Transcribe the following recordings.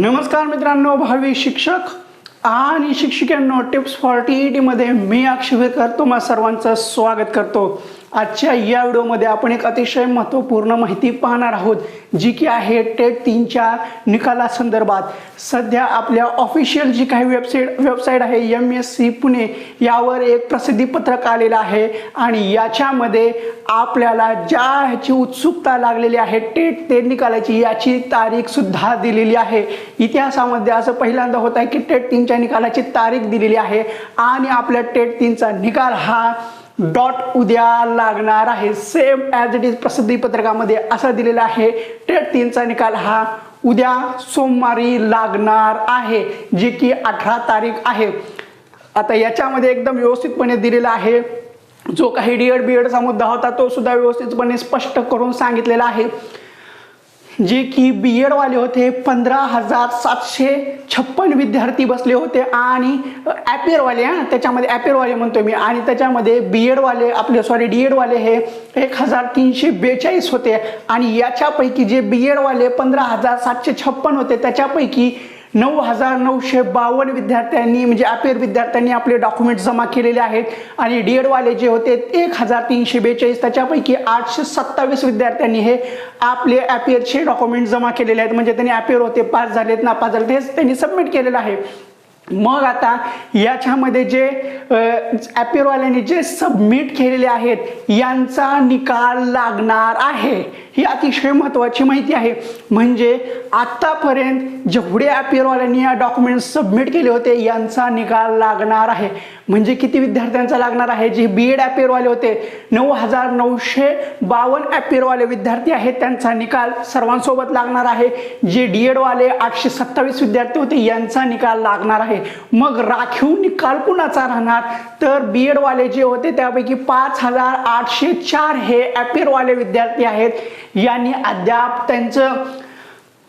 नमस्कार मित्रांनो भावी शिक्षक आणि शिक्षिकांनो टिप्स फॉर टी ई टीमध्ये मी अक्षयकर तुम्हा सर्वांचं स्वागत करतो. आजच्या या व्हिडिओमध्ये आपण एक अतिशय महत्त्वपूर्ण माहिती पाहणार आहोत जी की आहे टेट तीनच्या निकालासंदर्भात. सध्या आपल्या ऑफिशियल जी काही वेबसाईट वेबसाईट आहे एम एस सी पुणे यावर एक प्रसिद्धीपत्रक आलेलं आहे आणि याच्यामध्ये आपल्याला ज्या ह्याची उत्सुकता लागलेली आहे टेट ते निकालाची याची तारीखसुद्धा दिलेली आहे. इतिहासामध्ये असं पहिल्यांदा होत आहे की टेट तीनच्या निकालाची तारीख दिलेली आहे आणि आपल्या टेट तीनचा निकाल हा डॉट उद्या लागणार आहे. सेम ॲज इट इज प्रसिद्धी पत्रकामध्ये असा दिलेला आहे. टेट तीनचा निकाल हा उद्या सोमवारी लागणार आहे जे की अठरा तारीख आहे. आता याच्यामध्ये एकदम व्यवस्थितपणे दिलेला आहे. जो काही डी एड बी एडचा मुद्दा होता तो सुद्धा व्यवस्थितपणे स्पष्ट करून सांगितलेला आहे. जे की बी एडवाले होते पंधरा हजार सातशे छप्पन विद्यार्थी बसले होते आणि ॲपियरवाले हां त्याच्यामध्ये ॲपियरवाले म्हणतो मी. आणि त्याच्यामध्ये बी एडवाले आपले सॉरी डी एडवाले हे एक हजार तीनशे बेचाळीस होते. आणि याच्यापैकी जे बी एडवाले पंधरा हजार सातशे छप्पन होते त्याच्यापैकी नऊ हजार नऊशे बावन्न विद्यार्थ्यांनी म्हणजे अपेर विद्यार्थ्यांनी आपले डॉक्युमेंट जमा केलेले आहेत. आणि डी एडवाले जे होते एक हजार तीनशे बेचाळीस त्याच्यापैकी आठशे सत्तावीस विद्यार्थ्यांनी हे आपले ॲपियरचे डॉक्युमेंट जमा केलेले आहेत. म्हणजे त्यांनी ॲपियर होते पास झालेत नापास झाले हेच त्यांनी सबमिट केलेलं आहे. मग आता याच्यामध्ये जे ॲपियरवाल्यांनी जे सबमिट केलेले आहेत यांचा निकाल लागणार आहे. ही अतिशय महत्त्वाची माहिती आहे. म्हणजे आत्तापर्यंत जेवढे ॲपिरवाल्यांनी या डॉक्युमेंट सबमिट केले होते यांचा निकाल लागणार आहे. म्हणजे किती विद्यार्थ्यांचा लागणार आहे? जे बी एड ॲपिरवाले होते नऊ हजार नऊशे बावन्न ॲपिरवाले विद्यार्थी आहेत त्यांचा निकाल सर्वांसोबत लागणार आहे. जे डी एडवाले आठशे सत्तावीस विद्यार्थी होते यांचा निकाल लागणार आहे. मग राखीव निकाल कुणाचा राहणार? तर बी एडवाले जे होते त्यापैकी पाच हजार आठशे चार हे ॲपियरवाले विद्यार्थी आहेत. यांनी अद्याप त्यांचं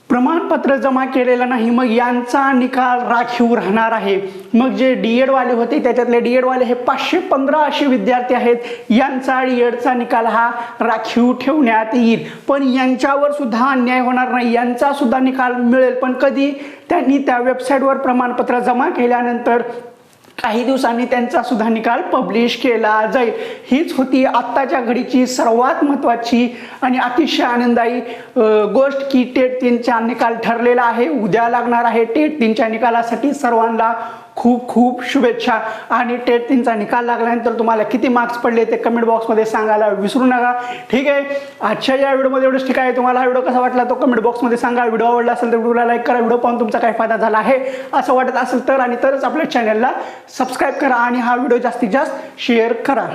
प्रमाणपत्र जमा केलेलं नाही मग यांचा निकाल राखीव राहणार आहे. मग जे डी एडवाले होते त्याच्यातले डी एडवाले हे पाचशे पंधरा असे विद्यार्थी आहेत. यांचा डी एडचा निकाल हा राखीव ठेवण्यात येईल. पण यांच्यावर सुद्धा अन्याय होणार नाही. यांचा सुद्धा निकाल मिळेल. पण कधी? त्यांनी त्या वेबसाईटवर प्रमाणपत्र जमा केल्यानंतर काही दिवसांनी त्यांचा सुद्धा निकाल पब्लिश केला जाईल. हीच होती आत्ताच्या घडीची सर्वात महत्त्वाची आणि अतिशय आनंददायी गोष्ट की टेट तीनचा निकाल ठरलेला आहे. उद्या लागणार आहे टेट तीनच्या निकालासाठी सर्वांना खूप खूप शुभेच्छा. आणि टेट तीनचा निकाल लागल्यानंतर तुम्हाला किती मार्क्स पडले ते कमेंट बॉक्समध्ये सांगायला विसरू नका. ठीक आहे? आजच्या या व्हिडिओमध्ये एवढंच ठीक आहे. तुम्हाला हा व्हिडिओ कसा वाटला तो कमेंट बॉक्समध्ये सांगा. व्हिडिओ आवडला असेल तर व्हिडिओला लाईक करा. व्हिडिओ पाहून तुमचा काय फायदा झाला आहे? असं वाटत असेल तर आणि तरच आपल्या चॅनलला सबस्क्राईब करा आणि हा व्हिडिओ जास्तीत जास्त शेअर करा.